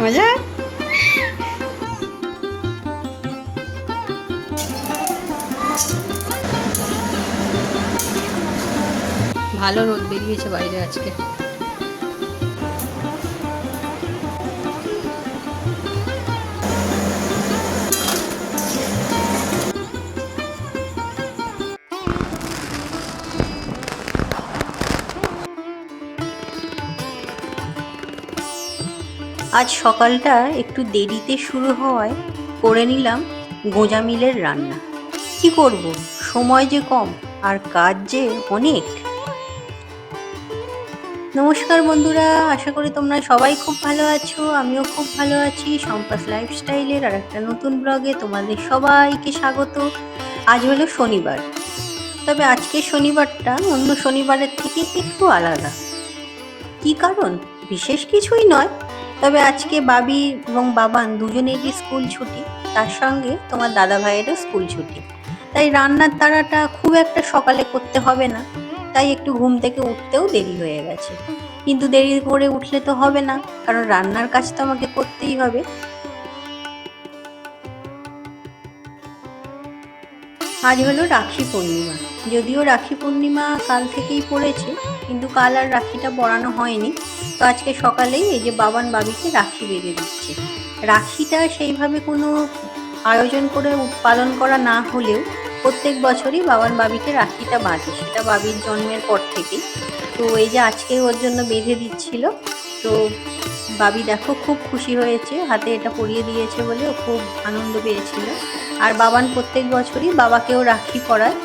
মজা ভালো রোদ বেরিয়েছে বাইরে আজকে। আজ সকালটা একটু দেরিতে শুরু হওয়ায় করে নিলাম গোঁজা মিলের রান্না। কি করব? সময় যে কম, আর কাজ যে অনেক। নমস্কার বন্ধুরা, আশা করি তোমরা সবাই খুব ভালো আছো, আমিও খুব ভালো আছি। সম্পাস লাইফস্টাইলের আর একটা নতুন ব্লগে তোমাদের সবাইকে স্বাগত। আজ হলো শনিবার, তবে আজকের শনিবারটা অন্য শনিবারের থেকে একটু আলাদা। কি কারণ? বিশেষ কিছুই নয়। তবে আজকে বাবি এবং বাবান দুজনেরই স্কুল ছুটি, তার সঙ্গে তোমার দাদা ভাইয়েরও স্কুল ছুটি। তাই রান্নার তাড়াটা খুব একটা সকালে করতে হবে না, তাই একটু ঘুম থেকে উঠতেও দেরি হয়ে গেছে। কিন্তু দেরি করে উঠলে তো হবে না, কারণ রান্নার কাজ তো আমাকে করতেই হবে। আজ হলো রাখি পূর্ণিমা। যদিও রাখি পূর্ণিমা কাল থেকেই পড়েছে, কিন্তু কাল আর রাখিটা পরানো হয়নি। তো আজকে সকালেই এই যে বাবান বাবিকে রাখি বেঁধে দিচ্ছে। রাখিটা সেইভাবে কোনো আয়োজন করে পালন করা না হলেও প্রত্যেক বছরই বাবান বাবিকে রাখিটা বাঁধে। সেটা বাবির জন্মের পর থেকেই। তো এই যে আজকে ওর জন্য বেঁধে দিচ্ছিল, তো বাবি দেখো খুব খুশি হয়েছে, হাতে এটা পরিয়ে দিয়েছে বলে ও খুব আনন্দ পেয়েছিল। আর বাবান প্রত্যেক বছরই বাবাকেও রাখি পরায়।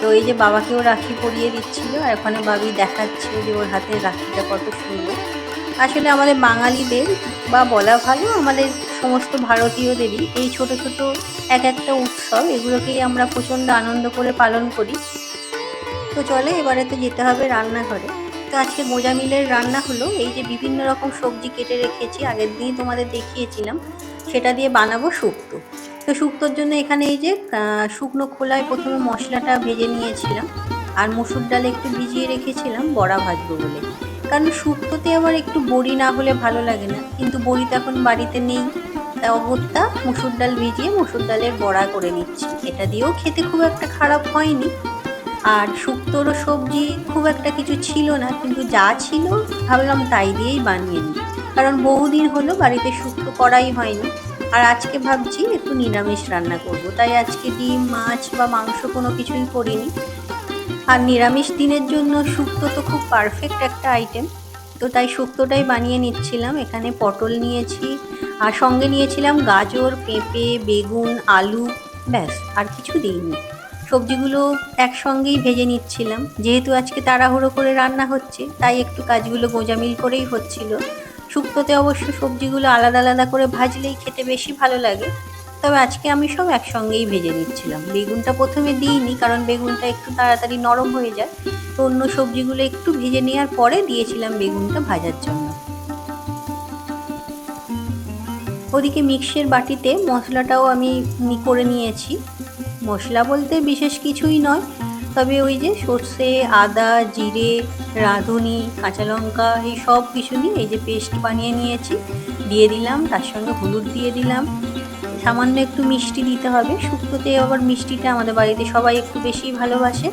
তো এই যে বাবাকেও রাখি পরিয়ে দিচ্ছিল, আর ওখানে বাবি দেখাচ্ছে যে ওর হাতের রাখিটা কত সুন্দর। আসলে আমাদের বাঙালিদের বা বলা ভালো, আমাদের সমস্ত ভারতীয়দেরই এই ছোট ছোট এক একটা উৎসব, এগুলোকেই আমরা প্রচণ্ড আনন্দ করে পালন করি। তো চলে, এবারে তো যেতে হবে রান্নাঘরে। তো আজকে মোজা মিলের রান্না হলো, এই যে বিভিন্ন রকম সবজি কেটে রেখেছি, আগের দিনই তোমাদের দেখিয়েছিলাম। সেটা দিয়ে বানাবো শুক্তো। তো শুক্তোর জন্য এখানে এই যে শুকনো খোলায় প্রথমে মশলাটা ভেজে নিয়েছিলাম আর মুসুর ডাল একটু ভিজিয়ে রেখেছিলাম বড়া ভাজবো বলে। কারণ শুক্তোতে আবার একটু বড়ি না হলে ভালো লাগে না, কিন্তু বড়ি তো এখন বাড়িতে নেই। তা অগত্যা মুসুর ডাল ভিজিয়ে মুসুর ডালের বড়া করে নিচ্ছি। এটা দিয়েও খেতে খুব একটা খারাপ হয়নি। আর শুক্তোরও সবজি খুব একটা কিছু ছিল না, কিন্তু যা ছিল ভাবলাম তাই দিয়েই বানিয়ে নিই। কারণ বহুদিন হলো বাড়িতে শুক্তো করাই হয়নি। আর আজকে ভাবছি একটু নিরামিষ রান্না করব। তাই আজকে ডিম, মাছ বা মাংস কোনো কিছুই করিনি। আর নিরামিষ দিনের জন্য শুক্তো তো খুব পারফেক্ট একটা আইটেম তো তাই শুক্তোটাই বানিয়ে নিচ্ছিলাম। এখানে পটল নিয়েছি আর সঙ্গে নিয়েছিলাম গাজর, পেঁপে, বেগুন, আলু, ব্যাস, আর কিছু দিইনি। সবজিগুলো একসঙ্গেই ভেজে নিচ্ছিলাম। যেহেতু আজকে তাড়াহুড়ো করে রান্না হচ্ছে, তাই একটু কাজগুলো গোজামিল করেই হচ্ছিল। শুক্তোতে অবশ্য সবজিগুলো আলাদা আলাদা করে ভাজলেই খেতে বেশি ভালো লাগে। তবে আজকে আমি সব একসঙ্গেই ভেজে নিচ্ছিলাম। বেগুনটা প্রথমে দিইনি, কারণ বেগুনটা একটু তাড়াতাড়ি নরম হয়ে যায়। তো অন্য সবজিগুলো একটু ভেজে নেওয়ার পরে দিয়েছিলাম বেগুনটা ভাজার জন্য। ওদিকে মিক্সের বাটিতে মশলাটাও আমি করে নিয়েছি। মশলা বলতে বিশেষ কিছুই নয়। তবে ওই যে সর্ষে, আদা, জিরে, রাঁধুনি, কাঁচা লঙ্কা এই সব কিছু নিয়ে এই যে পেস্ট বানিয়ে নিয়েছি। দিয়ে দিলাম, তার সঙ্গে হলুদ দিয়ে দিলাম। সামান্য একটু মিষ্টি দিতে হবে। শুক্তোতে আবার মিষ্টিটা আমাদের বাড়িতে সবাই একটু বেশি ভালোবাসে।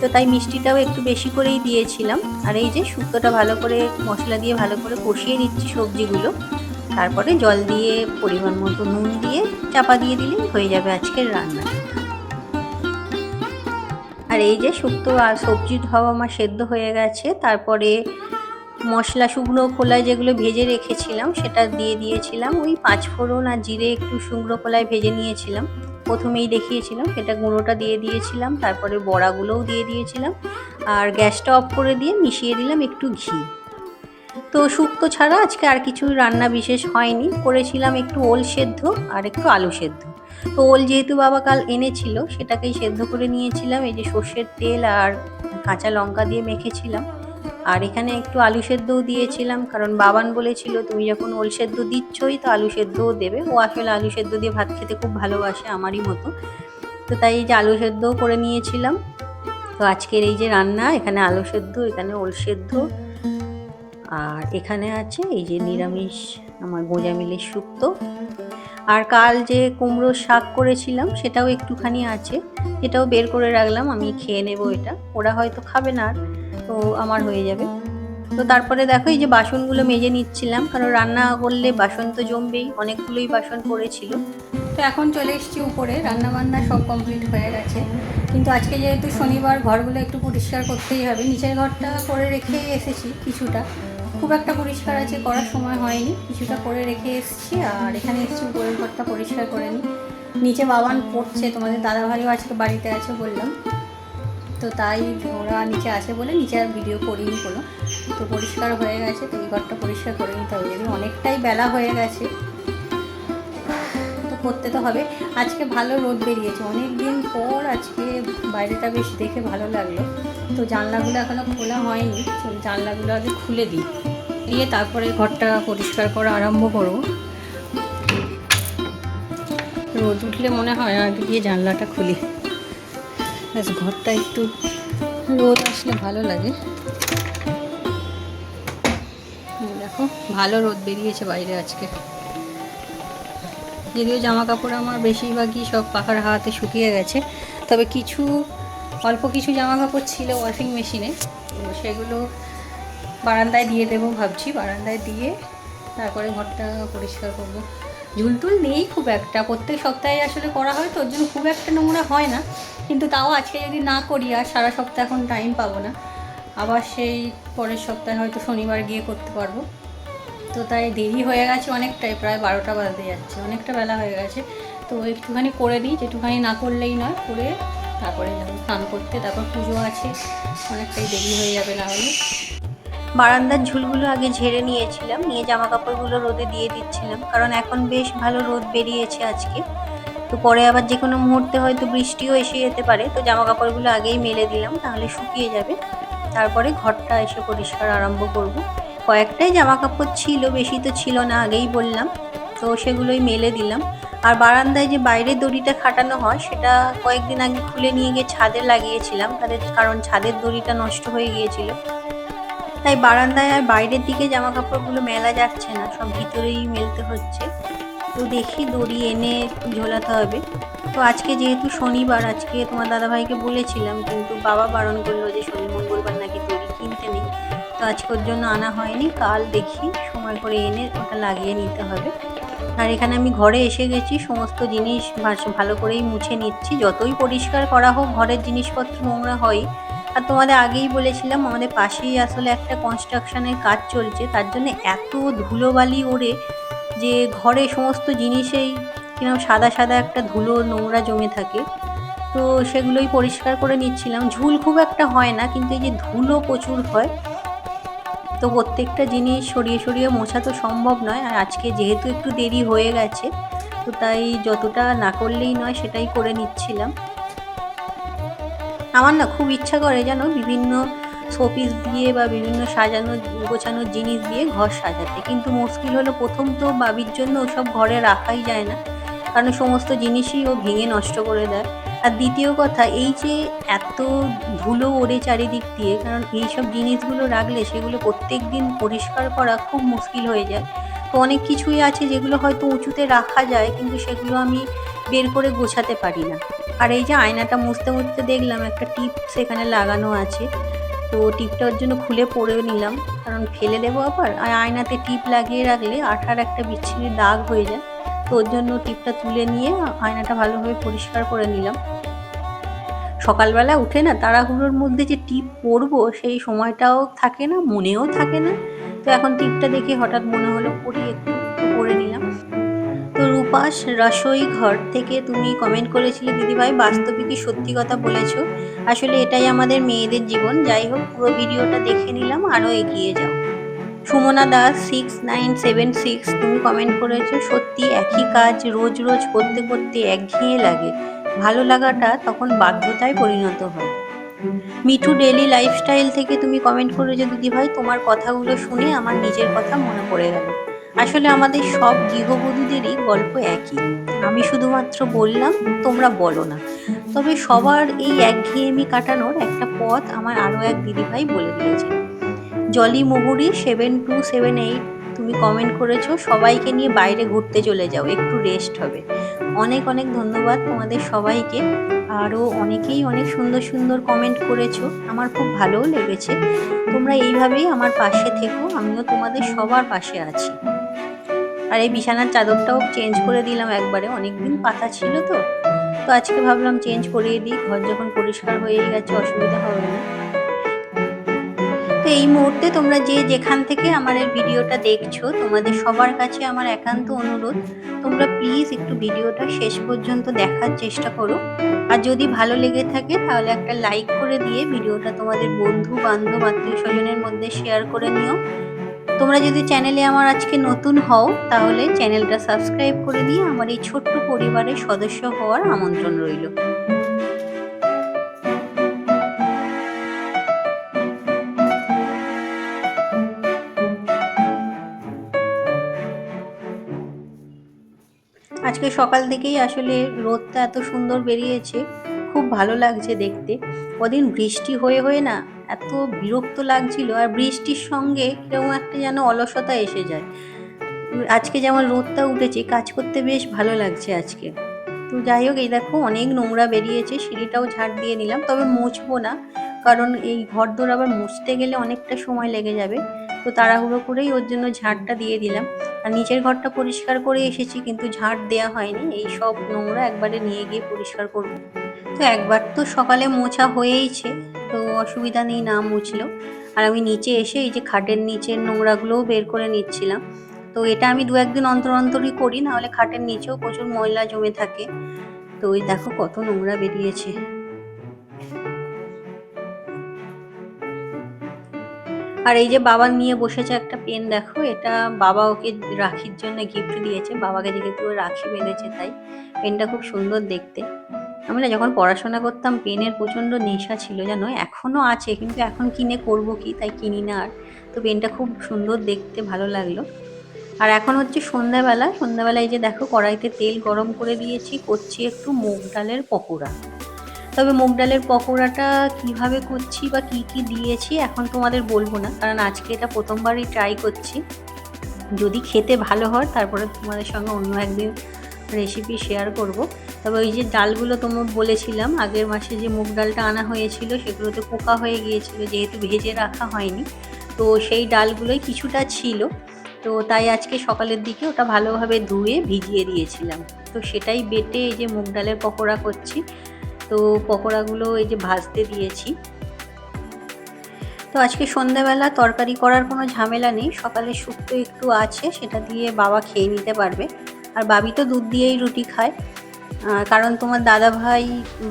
তো তাই মিষ্টিটাও একটু বেশি করেই দিয়েছিলাম। আর এই যে শুক্তোটা ভালো করে, মশলা দিয়ে ভালো করে কষিয়ে নিচ্ছি সবজিগুলো। তারপরে জল দিয়ে পরিমাণ মতো নুন দিয়ে চাপা দিয়ে দিলেই হয়ে যাবে আজকের রান্না। আর এই যে শুক্তো আর সবজি ধোয়া আমার সেদ্ধ হয়ে গেছে, তারপরে মশলা শুকনো খোলায় যেগুলো ভেজে রেখেছিলাম সেটা দিয়ে দিয়েছিলাম। ওই পাঁচ ফোড়ন আর জিরে একটু শুকনো খোলায় ভেজে নিয়েছিলাম। প্রথমেই দেখিয়েছিলাম সেটা গুঁড়োটা দিয়ে দিয়েছিলাম, তারপরে বড়াগুলোও দিয়ে দিয়েছিলাম আর গ্যাসটা অফ করে দিয়ে মিশিয়ে দিলাম একটু ঘি। তো শুক্তো ছাড়া আজকে আর কিছু রান্না বিশেষ হয়নি, করেছিলাম একটু ওল সেদ্ধ আর একটু আলু সেদ্ধ। তো ওল যেহেতু বাবা কাল এনেছিল, সেটাকেই সেদ্ধ করে নিয়েছিলাম। এই যে সর্ষের তেল আর কাঁচা লঙ্কা দিয়ে মেখেছিলাম। আর এখানে একটু আলু সেদ্ধও দিয়েছিলাম, কারণ বাবান বলেছিল, তুমি যখন ওল সেদ্ধ দিচ্ছই, তো আলু সেদ্ধও দেবে। ও আসলে আলু সেদ্ধ দিয়ে ভাত খেতে খুব ভালোবাসে আমারই মতো। তো তাই এই যে আলু সেদ্ধও করে নিয়েছিলাম। তো আজকের এই যে রান্না, এখানে আলু সেদ্ধ, এখানে ওল সেদ্ধ। আর এখানে আছে এই যে নিরামিষ, আমার গোঁজা মিলের শুক্তো আর কাল যে কুমড়ো শাক করেছিলাম, সেটাও একটুখানি আছে। এটাও বের করে রাখলাম, আমি খেয়ে নেব এটা। ওরা হয়তো খাবে না আর, তো আমার হয়ে যাবে। তো তারপরে দেখো, এই যে বাসনগুলো মেজে নিচ্ছিলাম, কারণ রান্না করলে বাসন তো জমবেই, অনেকগুলোই বাসন পড়েছিল। তো এখন চলে এসেছি উপরে রান্না বান্না সব কমপ্লিট হয়ে গেছে। কিন্তু আজকে যেহেতু শনিবার, ঘরগুলো একটু পরিষ্কার করতেই হবে। নিচের ঘরটা করে রেখে এসেছি কিছুটা। খুব একটা পরিষ্কার আছে, করার সময় হয়নি। কিছুটা করে রেখে এসেছি, আর এখানে এসেছি উপরের ঘরটা পরিষ্কার করে নিই। নিচে বাবান পড়ছে, তোমাদের দাদাভাইও আজকে বাড়িতে আছে বললাম। তো তাই ওরা নিচে আছে বলে নিচে আর ভিডিও করিনি কোনো। তো পরিষ্কার হয়ে গেছে, তো এই ঘরটা পরিষ্কার করে নিতে হবে। যদি অনেকটাই বেলা হয়ে গেছে, তো করতে তো হবে। আজকে ভালো রোদ বেরিয়েছে। অনেক দিন পর আজকে বাইরেটা বেশ দেখে ভালো লাগল। তো জানলাগুলো এখনও খোলা হয়নি জানলাগুলো আগে খুলে দিই। দিয়ে তারপরে ঘরটা পরিষ্কার করা আরম্ভ করব রোদ উঠলে মনে হয় আগে গিয়ে জানলাটা খুলি। ব্যাস, ঘরটা একটু রোদ আসলে ভালো লাগে। দেখো, ভালো রোদ বেরিয়েছে বাইরে আজকে। যদিও জামা কাপড় আমার বেশিরভাগই সব পাখার হাতে শুকিয়ে গেছে, তবে কিছু অল্প কিছু জামা কাপড় ছিল ওয়াশিং মেশিনে সেগুলো বারান্দায় দিয়ে দেবো ভাবছি। বারান্দায় দিয়ে তারপরে ঘরটা পরিষ্কার করব। ঝুল ঝুলটুল নেই খুব একটা। প্রত্যেক সপ্তাহে আসলে করা হয় তো, ওর জন্য খুব একটা নোংরা হয় না। কিন্তু তাও আজকে যদি না করি, আর সারা সপ্তাহ এখন টাইম পাবো না। আবার সেই পরের সপ্তাহে হয়তো শনিবার গিয়ে করতে পারব। তো তাই দেরি হয়ে গেছে অনেকটাই, প্রায় বারোটা বাজতে যাচ্ছে। অনেকটা বেলা হয়ে গেছে। তো একটুখানি করে দিই যেটুখানি না করলেই নয়, করে তারপরে যাব, স্নান করতে, তারপর পুজো আছে, অনেকটাই দেরি হয়ে যাবে না হলে। বারান্দার ঝুলগুলো আগে ঝেড়ে নিয়েছিলাম, নিয়ে জামা কাপড়গুলো রোদে দিয়ে দিচ্ছিলাম, কারণ এখন বেশ ভালো রোদ বেরিয়েছে আজকে। তো পরে আবার যে কোনো মুহূর্তে হয়তো বৃষ্টিও এসে যেতে পারে, তো জামা কাপড়গুলো আগেই মেলে দিলাম, তাহলে শুকিয়ে যাবে। তারপরে ঘরটা এসে পরিষ্কার আরম্ভ করব। কয়েকটাই জামা কাপড় ছিল, বেশি তো ছিল না আগেই বললাম, তো সেগুলোই মেলে দিলাম। আর বারান্দায় যে বাইরের দড়িটা খাটানো হয়, সেটা কয়েকদিন আগে খুলে নিয়ে গিয়ে ছাদে লাগিয়েছিলাম। তাদের কারণ ছাদের দড়িটা নষ্ট হয়ে গিয়েছিল। তাই বারান্দায় আর বাইরের দিকে জামা কাপড়গুলো মেলা যাচ্ছে না, সব ভিতরেই মেলতে হচ্ছে। তো দেখি দড়ি এনে ঝোলাতে হবে। তো আজকে যেহেতু শনিবার, আজকে তোমার দাদাভাইকে বলেছিলাম, কিন্তু বাবা বারণ করল যে শনি, মঙ্গলবার নাকি দড়ি কিনতে নেই। তো আজকের জন্য আনা হয়নি। কাল দেখি, সময় করে এনে ওটা লাগিয়ে নিতে হবে। আর এখানে আমি ঘরে এসে গেছি, সমস্ত জিনিস ভালো করেই মুছে নিচ্ছি। যতই পরিষ্কার করা হোক, ঘরের জিনিসপত্র নোংরা হয় আর তোমাদের আগেই বলেছিলাম, আমাদের পাশেই আসলে একটা কনস্ট্রাকশনের কাজ চলছে। তার জন্য এত ধুলোবালি ওড়ে যে ঘরে সমস্ত জিনিসেই কীরকম সাদা সাদা একটা ধুলো নোংরা জমে থাকে। তো সেগুলোই পরিষ্কার করে নিচ্ছিলাম। ঝুল খুব একটা হয় না, কিন্তু এই যে ধুলো প্রচুর হয় তো প্রত্যেকটা জিনিস সরিয়ে সরিয়ে মোছা তো সম্ভব নয়, আর আজকে যেহেতু একটু দেরি হয়ে গেছে, তো তাই যতটা না করলেই নয় সেটাই করে নিচ্ছিলাম। আমার না খুব ইচ্ছা করে যেন বিভিন্ন শোপিস দিয়ে বা বিভিন্ন সাজানো গোছানোর জিনিস দিয়ে ঘর সাজাতে, কিন্তু মুশকিল হলো প্রথম তো বাবির জন্য ওসব ঘরে রাখাই যায় না, কারণ সমস্ত জিনিসই ও ভেঙে নষ্ট করে দেয়। আর দ্বিতীয় কথা, এই যে এত ধুলো ওড়ে চারিদিক দিয়ে, কারণ এইসব জিনিসগুলো রাখলে সেগুলো প্রত্যেক দিন পরিষ্কার করা খুব মুশকিল হয়ে যায়। তো অনেক কিছুই আছে যেগুলো হয়তো উঁচুতে রাখা যায়, কিন্তু সেগুলো আমি বের করে গোছাতে পারি না। আর এই যে আয়নাটা মুছতে মুছতে দেখলাম, একটা টিপ সেখানে লাগানো আছে। তো টিপটা ওর জন্য খুলে পরেও নিলাম, কারণ ফেলে দেবো আবার। আর আয়নাতে টিপ লাগিয়ে রাখলে আঠার একটা বিচ্ছিরি দাগ হয়ে যায়। তো ওর জন্য টিপটা তুলে নিয়ে আয়নাটা ভালোভাবে পরিষ্কার করে নিলাম। সকালবেলা উঠে না তাড়াহুড়োর মধ্যে যে টিপ পরবো সেই সময়টাও থাকে না, মনেও থাকে না। তো এখন টিপটা দেখে হঠাৎ মনে হলো পরি একটু পরে নিলাম। তো রূপাস রসই ঘর থেকে তুমি কমেন্ট করেছিলে, দিদিভাই, বাস্তবে কি সত্যি কথা বলেছ? আসলে এটাই আমাদের মেয়েদের জীবন। যাই হোক, পুরো ভিডিওটা দেখে নিলাম, আরও এগিয়ে যাও। Sumana Das six nine seven six তুমি কমেন্ট করেছ, সত্যি একই কাজ রোজ রোজ করতে করতে একঘেয়ে লাগে। ভালো লাগাটা তখন বাধ্যতায় পরিণত হয়। মিঠু ডেলি লাইফস্টাইল থেকে তুমি কমেন্ট করেছ দিদিভাই তোমার কথাগুলো শুনে আমার নিজের কথা মনে পড়ে গেল। আসলে আমাদের সব গৃহবধূদেরই গল্প একই। আমি শুধুমাত্র বললাম, তোমরা বলো না। তবে সবার এই একঘেয়েমি কাটানোর একটা পথ আমার আরও এক দিদিভাই বলে দিয়েছে Jolly Muhuri seven two seven eight তুমি কমেন্ট করেছ, সবাইকে নিয়ে বাইরে ঘুরতে চলে যাও, একটু রেস্ট হবে। অনেক অনেক ধন্যবাদ তোমাদের সবাইকে। আরও অনেকেই অনেক সুন্দর সুন্দর কমেন্ট করেছ, আমার খুব ভালোও লেগেছে। তোমরা এইভাবেই আমার পাশে থেকো, আমিও তোমাদের সবার পাশে আছি। আর এই বিছানার চাদরটাও চেঞ্জ করে দিলাম একবারে, অনেকদিন পাতা ছিল তো। তো আজকে ভাবলাম চেঞ্জ করিয়ে দিই, ঘর যখন পরিষ্কার হয়ে গেছে, অসুবিধা হবে না। তো এই মুহূর্তে তোমরা যে যেখান থেকে আমার এই ভিডিওটা দেখছ, তোমাদের সবার কাছে আমার একান্ত অনুরোধ, তোমরা প্লিজ একটু ভিডিওটা শেষ পর্যন্ত দেখার চেষ্টা করো। আর যদি ভালো লেগে থাকে, তাহলে একটা লাইক করে দিয়ে ভিডিওটা তোমাদের বন্ধু, বান্ধব, আত্মীয় স্বজনের মধ্যে শেয়ার করে নিও। তোমরা যদি চ্যানেলে আমার আজকে নতুন হও, তাহলে চ্যানেলটা সাবস্ক্রাইব করে নিয়ে আমার এই ছোট্ট পরিবারের সদস্য হওয়ার আমন্ত্রণ রইল। আজকে সকাল থেকেই আসলে রোদটা এত সুন্দর বেরিয়েছে, খুব ভালো লাগছে দেখতে। কদিন বৃষ্টি হয়ে হয়ে না এত বিরক্ত লাগছিল আর বৃষ্টির সঙ্গে কেউ একটা যেন অলসতা এসে যায়। আজকে যেমন রোদটা উঠেছে, কাজ করতে বেশ ভালো লাগছে আজকে। তো যাই হোক, এই দেখো অনেক নোংরা বেরিয়েছে, সিঁড়িটাও ঝাড় দিয়ে নিলাম, তবে মুছবো না, কারণ এই ঘর দোর আবার মুছতে গেলে অনেকটা সময় লেগে যাবে। তো তাড়াহুড়ো করেই ওর জন্য ঝাড়টা দিয়ে দিলাম। আর নিচের ঘরটা পরিষ্কার করে এসেছি, কিন্তু ঝাড় দেওয়া হয়নি। এই সব নোংরা একবারে নিয়ে গিয়ে পরিষ্কার করব। তো একবার তো সকালে মোছা হয়েইছে, তো অসুবিধা নেই, না মুছলো। আর আমি নিচে এসে এই যে খাটের নিচের নোংরাগুলোও বের করে নিচ্ছিলাম। তো এটা আমি দু একদিন অন্তর অন্তরই করি নাহলে খাটের নিচেও প্রচুর ময়লা জমে থাকে। তো ওই দেখো কত নোংরা বেরিয়েছে। আর এই যে বাবা নিয়ে বসেছে একটা পেন, দেখো, এটা বাবা ওকে রাখির জন্য গিফট দিয়েছে। বাবাকে যেহেতু রাখি বেঁধেছে, তাই পেনটা খুব সুন্দর দেখতে। আমি না যখন পড়াশোনা করতাম, পেনের প্রচণ্ড নেশা ছিল, জানো? এখনও আছে, কিন্তু এখন কিনে করব কি, তাই কিনি না আর। তো পেনটা খুব সুন্দর দেখতে, ভালো লাগল। আর এখন হচ্ছে সন্ধ্যাবেলা। সন্ধ্যাবেলায় যে দেখো, কড়াইতে তেল গরম করে দিয়েছি, করছি একটু মুগ ডালের পকোড়া। তবে মুগ ডালের পকোড়াটা কীভাবে করছি বা কি কি দিয়েছি এখন তোমাদের বলব না, কারণ আজকে এটা প্রথমবারই ট্রাই করছি। যদি খেতে ভালো হয়, তারপরে তোমাদের সঙ্গে অন্য একদিন রেসিপি শেয়ার করব। তবে ওই যে ডালগুলো তোমার বলেছিলাম, আগের মাসে যে মুগ ডালটা আনা হয়েছিল, সেগুলোতে পোকা হয়ে গিয়েছিল, যেহেতু ভেজে রাখা হয়নি। তো সেই ডালগুলোই কিছুটা ছিল। তো তাই আজকে সকালের দিকে ওটা ভালোভাবে ধুয়ে ভিজিয়ে দিয়েছিলাম। তো সেটাই বেটে এই যে মুগ ডালের পকোড়া করছি। তো পকোড়াগুলো এই যে ভাজতে দিয়েছি। তো আজকে সন্ধ্যাবেলা তরকারি করার কোনো ঝামেলা নেই, সকালে শুক্তো একটু আছে, সেটা দিয়ে বাবা খেয়ে নিতে পারবে। আর বাবি তো দুধ দিয়েই রুটি খায়। কারণ তোমার দাদা ভাই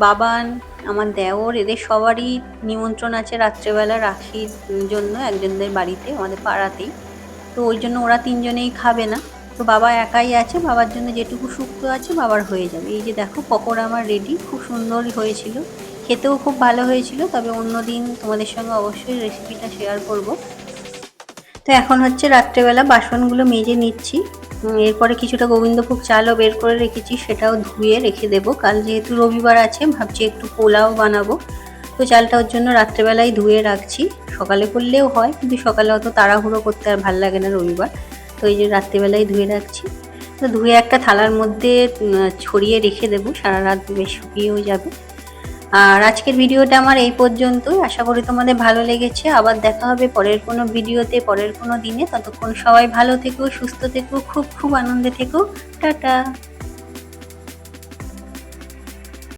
বাবান, আমার দেওর, এদের সবারই নিমন্ত্রণ আছে রাত্রেবেলা রাখির জন্য একজনদের বাড়িতে, আমাদের পাড়াতেই। তো ওই জন্য ওরা তিনজনেই খাবে না। তো বাবা একাই আছে, বাবার জন্য যেটুকু শুক্তো আছে বাবার হয়ে যাবে। এই যে দেখো পকোড়া আমার রেডি খুব সুন্দর হয়েছিল। খেতেও খুব ভালো হয়েছিল, তবে অন্য দিন তোমাদের সঙ্গে অবশ্যই রেসিপিটা শেয়ার করব। তো এখন হচ্ছে রাত্রেবেলা বাসনগুলো মেজে নিচ্ছি। এরপরে কিছুটা গোবিন্দভোগ চালও বের করে রেখেছি, সেটাও ধুয়ে রেখে দেবো। কাল যেহেতু রবিবার আছে, ভাবছি একটু পোলাও বানাবো। তো চালটা ওর জন্য রাত্রেবেলায় ধুয়ে রাখছি। সকালে করলেও হয়, কিন্তু সকালে অত তাড়াহুড়ো করতে আর ভালো লাগে না রবিবার। তো এই যে রাত্রিবেলায় ধুয়ে রাখছি। তো ধুয়ে একটা থালার মধ্যে ছড়িয়ে রেখে দেবো, সারা রাত বেশ শুকিয়েও যাবে। আর আজকের ভিডিওটা আমার এই পর্যন্তই আশা করি তোমাদের ভালো লেগেছে। আবার দেখা হবে পরের কোনো ভিডিওতে, পরের কোনো দিনে। ততক্ষণ সবাই ভালো থেকো, সুস্থ থেকো, খুব খুব আনন্দে থেকো। টাটা!